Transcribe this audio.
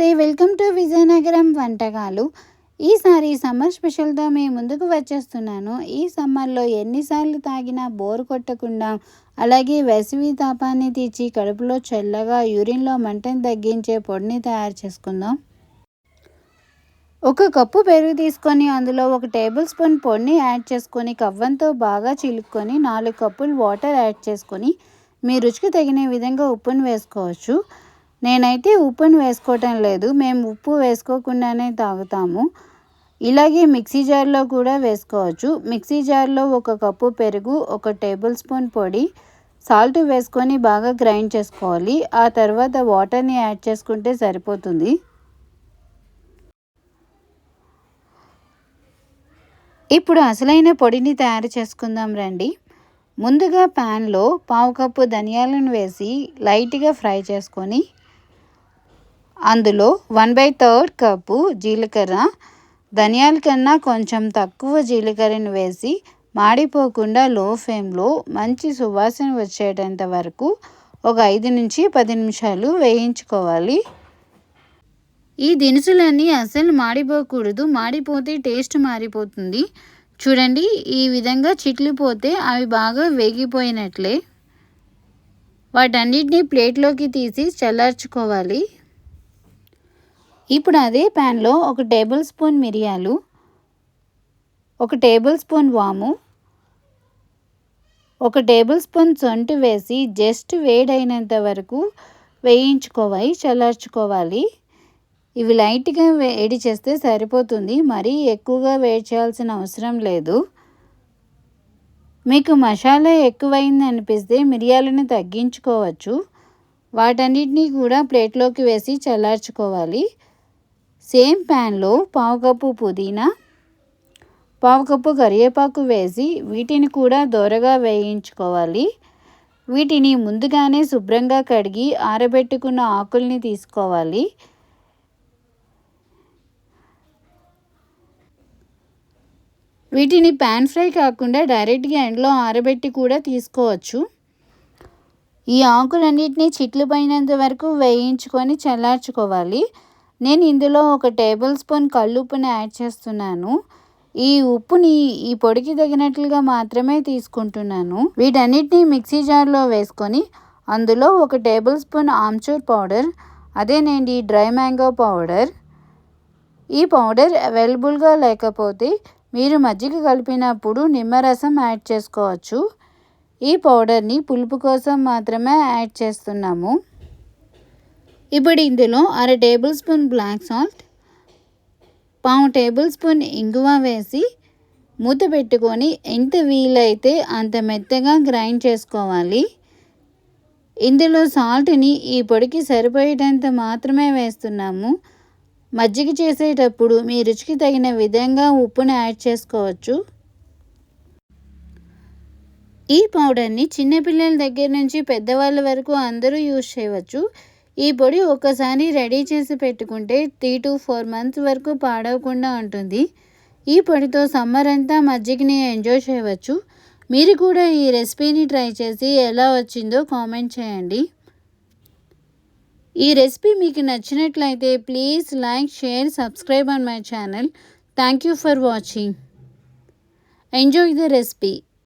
నమస్తే welcome to Vizianagaram వంటకాలు. ఈసారి సమ్మర్ స్పెషల్తో మేము ముందుకు వచ్చేస్తున్నాను. ఈ సమ్మర్లో ఎన్నిసార్లు తాగినా బోర్ కొట్టకుండా అలాగే వేసవి తాపాన్ని తీర్చి కడుపులో చల్లగా యూరిన్లో మంటను తగ్గించే పొడిని తయారు చేసుకుందాం. ఒక కప్పు పెరుగు తీసుకొని అందులో ఒక టేబుల్ స్పూన్ పొడిని యాడ్ చేసుకొని కవ్వంతో బాగా చిలుక్కొని నాలుగు కప్పులు వాటర్ యాడ్ చేసుకొని మీ రుచికి తగిన విధంగా ఉప్పును వేసుకోవచ్చు. నేనైతే ఉప్పును వేసుకోవటం లేదు. మేము ఉప్పు వేసుకోకుండానే తాగుతాము. ఇలాగే మిక్సీ జార్లో కూడా వేసుకోవచ్చు. మిక్సీ జార్లో ఒక కప్పు పెరుగు ఒక టేబుల్ స్పూన్ పొడి సాల్ట్ వేసుకొని బాగా గ్రైండ్ చేసుకోవాలి. ఆ తర్వాత వాటర్ని యాడ్ చేసుకుంటే సరిపోతుంది. ఇప్పుడు అసలైన పొడిని తయారు చేసుకుందాం రండి. ముందుగా ప్యాన్లో పావు కప్పు ధనియాలను వేసి లైట్గా ఫ్రై చేసుకొని అందులో వన్ బై థర్డ్ కప్పు జీలకర్ర ధనియాల కన్నా కొంచెం తక్కువ జీలకర్రను వేసి మాడిపోకుండా లో ఫ్లేమ్లో మంచి సువాసన వచ్చేటంత వరకు ఒక ఐదు నుంచి పది నిమిషాలు వేయించుకోవాలి. ఈ దినుసులన్నీ అసలు మాడిపోకూడదు. మాడిపోతే టేస్ట్ మారిపోతుంది. చూడండి ఈ విధంగా చిట్లిపోతే అవి బాగా వేగిపోయినట్లే. వాటన్నిటిని ప్లేట్లోకి తీసి చల్లార్చుకోవాలి. ఇప్పుడు అదే ప్యాన్లో ఒక టేబుల్ స్పూన్ మిరియాలు ఒక టేబుల్ స్పూన్ వాము ఒక టేబుల్ స్పూన్ సొంటి వేసి జస్ట్ వేడైనంత వరకు వేయించుకోవాలి చల్లార్చుకోవాలి. ఇవి లైట్గా వేడి చేస్తే సరిపోతుంది. మరీ ఎక్కువగా వేడి చేయాల్సిన అవసరం లేదు. మీకు మసాలా ఎక్కువైంది అనిపిస్తే మిరియాలను తగ్గించుకోవచ్చు. వాటన్నిటినీ కూడా ప్లేట్లోకి వేసి చల్లార్చుకోవాలి. సేమ్ ప్యాన్లో పావు కప్పు పుదీనా పావు కప్పు కరివేపాకు వేసి వీటిని కూడా దోరగా వేయించుకోవాలి. వీటిని ముందుగానే శుభ్రంగా కడిగి ఆరబెట్టుకున్న ఆకుల్ని తీసుకోవాలి. వీటిని ప్యాన్ ఫ్రై కాకుండా డైరెక్ట్గా ఎండలో ఆరబెట్టి కూడా తీసుకోవచ్చు. ఈ ఆకులన్నిటినీ చిట్లు పైనంత వరకు వేయించుకొని చల్లార్చుకోవాలి. నేను ఇందులో ఒక టేబుల్ స్పూన్ కల్లుప్పుని యాడ్ చేస్తున్నాను. ఈ ఉప్పుని ఈ పొడికి తగినట్లుగా మాత్రమే తీసుకుంటున్నాను. వీటన్నిటిని మిక్సీ జార్లో వేసుకొని అందులో ఒక టేబుల్ స్పూన్ ఆమ్చూర్ పౌడర్ అదేనండి డ్రై మ్యాంగో పౌడర్. ఈ పౌడర్ అవైలబుల్గా లేకపోతే మీరు మజ్జిగ కలిపినప్పుడు నిమ్మరసం యాడ్ చేసుకోవచ్చు. ఈ పౌడర్ని పులుపు కోసం మాత్రమే యాడ్ చేస్తున్నాము. ఇప్పుడు ఇందులో అర టేబుల్ స్పూన్ బ్లాక్ సాల్ట్ పావు టేబుల్ స్పూన్ ఇంగువ వేసి మూత పెట్టుకొని ఎంత వీలైతే అంత మెత్తగా గ్రైండ్ చేసుకోవాలి. ఇందులో సాల్ట్ని ఈ పొడికి సరిపోయేటంత మాత్రమే వేస్తున్నాము. మజ్జిగ చేసేటప్పుడు మీ రుచికి తగిన విధంగా ఉప్పును యాడ్ చేసుకోవచ్చు. ఈ పౌడర్ని చిన్నపిల్లల దగ్గర నుంచి పెద్దవాళ్ళ వరకు అందరూ యూజ్ చేయవచ్చు. ఈ పొడి ఒకసారి రెడీ చేసి పెట్టుకుంటే త్రీ టు ఫోర్ మంత్స్ వరకు పాడవకుండా ఉంటుంది. ఈ పొడితో సమ్మర్ అంతా మజ్జిగని ఎంజాయ్ చేయవచ్చు. మీరు కూడా ఈ రెసిపీని ట్రై చేసి ఎలా వచ్చిందో కామెంట్ చేయండి. ఈ రెసిపీ మీకు నచ్చినట్లయితే please like share subscribe on my channel. Thank you for watching. Enjoy the recipe.